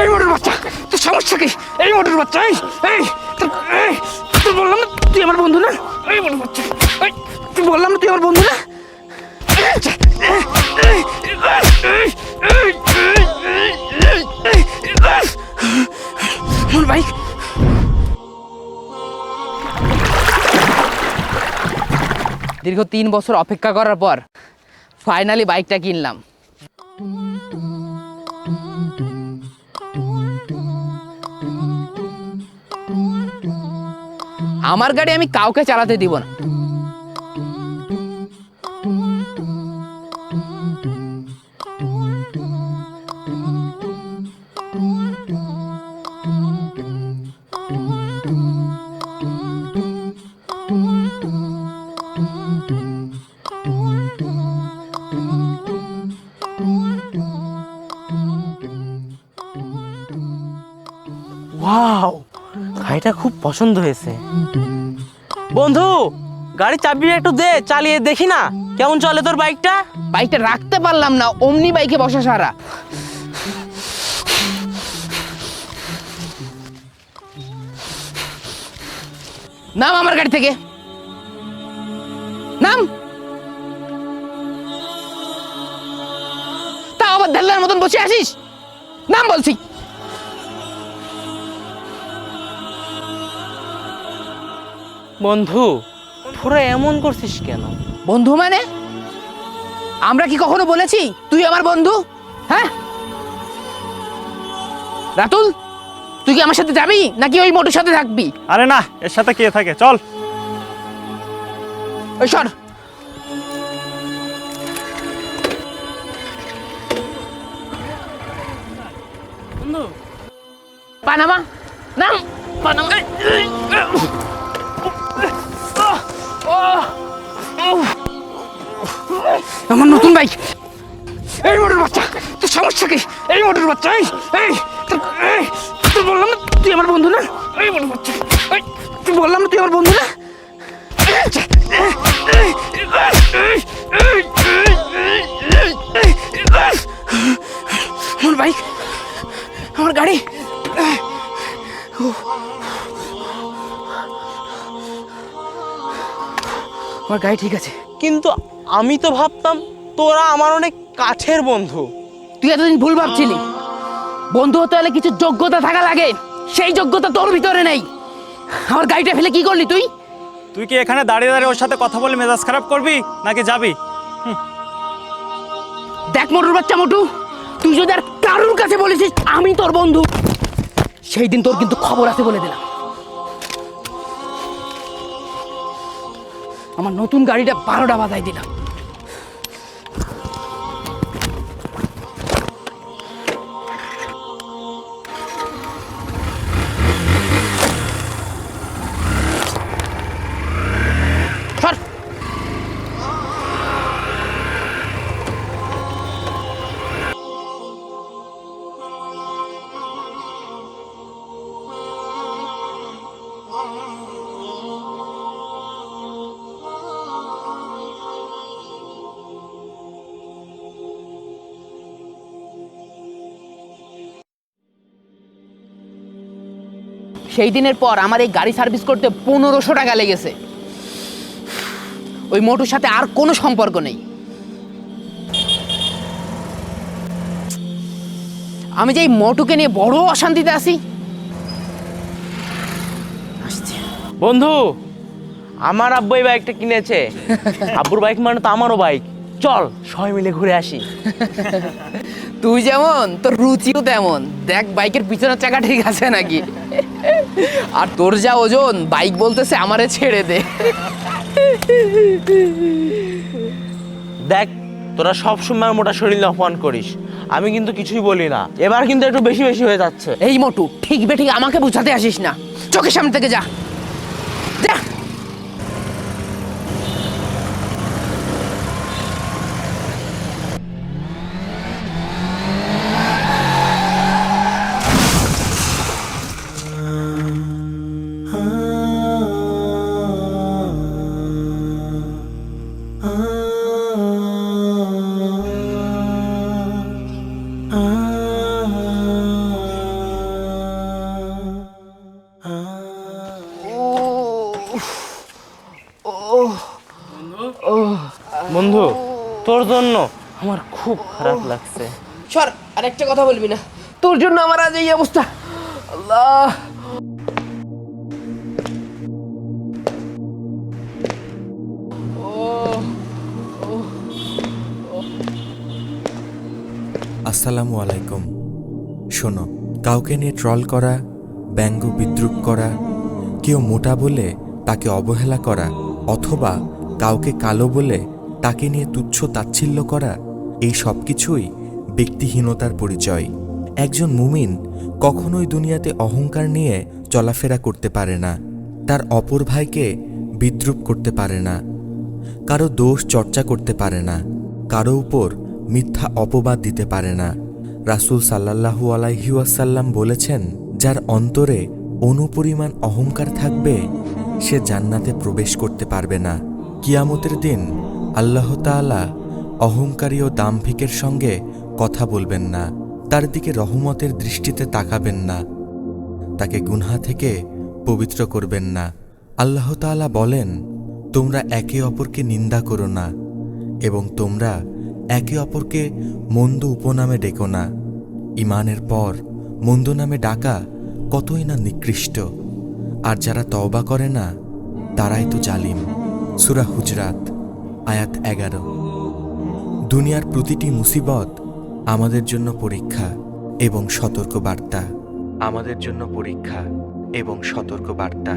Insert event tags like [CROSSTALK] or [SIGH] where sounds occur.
এই মোটর বাচ্চা, তোর সমস্যা কি? এই মোটর বাচ্চা, এই এই তুই বললাম না, তুই আমার বন্ধু না? এই মোটর বাচ্চা, এই তুই বললাম না, তুই আমার বন্ধু না? বাইক দীর্ঘ তিন বছর অপেক্ষা করার পর ফাইনালি বাইকটা কিনলাম। আমার গাড়ি আমি কাউকে চালাতে দিব না। গাড়িটা খুব পছন্দ হয়েছে। বন্ধু, গাড়ি চাবি একটু দে, চালিয়ে দেখি না। কেমন চলে তোর বাইকটা? বাইকটা রাখতে পারলাম না, অমনি বাইকে বসা সারা। নাম আমার গাড়ি থেকে। নাম? তা আবার দেল্লার মতন বসে আসিস নাম বলছি। বন্ধু তোরা এমন করছিস কেন? বন্ধু মানে? আমরা কি কখনো বলেছি তুই আমার বন্ধু? হ্যাঁ? রাতুল তুই কি আমার সাথে যাবি নাকি ওই মোটর সাথে থাকবি? আরে না এর সাথে কে থাকে? চল। ওই সর। পানামা? নাম। পানামা? আমার নতুন বাইক। এই মোটর বাচ্চা, তোর সমস্যা কি? এই মোটর বাচ্চা, এই এই তুই বললাম না তুই আমার বন্ধু না? এই মোটর বাচ্চা তুই বললাম না তুই আমার বন্ধু না? আমার গাড়ি ঠিক আছে। কিন্তু আমি তো ভাবতাম তোরা আমার অনেক কাছের বন্ধু। তুই এতদিন ভুল ভাবছিলি। বন্ধু হতে হলে কিছু যোগ্যতা থাকা লাগে। সেই যোগ্যতা তোর ভিতরে নেই। আমার গাড়িটা ফেলে কি করলি তুই? তুই কি এখানে দাঁড়িয়ে দাঁড়িয়ে ওর সাথে কথা বলে মেজাজ খারাপ করবি নাকি যাবি? দেখ মোটর বাচ্চা মোটু তুই যদি আর কারোর কাছে বলেছিস আমি তোর বন্ধু সেই দিন তোর কিন্তু খবর আছে বলে দিলাম। আমার নতুন গাড়িটা বারোটা বাজাই দিলাম। সেই দিনের পর আমার এই গাড়ি সার্ভিস করতে পনেরোশো টাকা লেগেছে। ওই মোটুর সাথে আর কোনো সম্পর্ক নেই। আমি যে এই মোটুকে নিয়ে বড় অশান্তিতে আছি বন্ধু আমার আব্বু এই বাইকটা কিনেছে। [LAUGHS] আব্বুর বাইক মানে তো আমারও বাইক। চল সবাই মিলে ঘুরে আসি। [LAUGHS] তুই যেমন তোর রুচিও তেমন। দেখ বাইকের পিছনের চাকা ঠিক আছে নাকি? [LAUGHS] আর তোর যা ওজন বাইক বলতেছে আমারে ছেড়ে দে। দেখ তোরা সব সময় মোটা শরীর অপমান করিস। আমি কিন্তু কিছুই বলি না। এবার কিন্তু একটু বেশি বেশি হয়ে যাচ্ছে। এই মোটু ঠিক বে ঠিক আমাকে বুঝাতে আসিস না। চোখের সামনে থেকে যা। যা। বন্ধু তোর জন্য আমার খুব খারাপ লাগছে। সর আর একটা কথা বলবি না। তোর জন্য আমার আজ এই অবস্থা। আল্লাহ। আসসালামু আলাইকুম। শোনো কাউকে নিয়ে ট্রল করা ব্যঙ্গ বিদ্রুপ করা কেউ মোটা বলে তাকে অবহেলা করা অথবা কাউকে কালো বলে তাকে নিয়ে তুচ্ছ তাচ্ছিল্য করা এই সব কিছুই ব্যক্তিহীনতার পরিচয়। একজন মুমিন কখনোই দুনিয়াতে অহংকার নিয়ে চলাফেরা করতে পারে না। তার অপর ভাইকে বিদ্রুপ করতে পারে না। কারও দোষ চর্চা করতে পারে না। কারও উপর মিথ্যা অপবাদ দিতে পারে না। রাসূল সাল্লাল্লাহু আলাইহি ওয়াসাল্লাম বলেছেন, যার অন্তরে অনুপরিমাণ অহংকার থাকবে, সে জান্নাতে প্রবেশ করতে পারবে না। কিয়ামতের দিন আল্লাহ তাআলা অহংকারী ও দাম্ভিকের সঙ্গে কথা বলবেন না, তার দিকে রহমতের দৃষ্টিতে তাকাবেন না, তাকে গুনহা থেকে পবিত্র করবেন না। আল্লাহ তাআলা বলেন, তোমরা একে অপরকে নিন্দা করো না এবং তোমরা একে অপরকে মন্দ উপনামে ডেকো না। ইমানের পর মন্দ নামে ডাকা কতই না নিকৃষ্ট। আর যারা তওবা করে না, তারাই তো জালিম। সুরা হুজরাত। আয়াত এগারো। দুনিয়ার প্রতিটি মুসিবত আমাদের জন্য পরীক্ষা এবং সতর্ক বার্তা আমাদের জন্য পরীক্ষা এবং সতর্ক বার্তা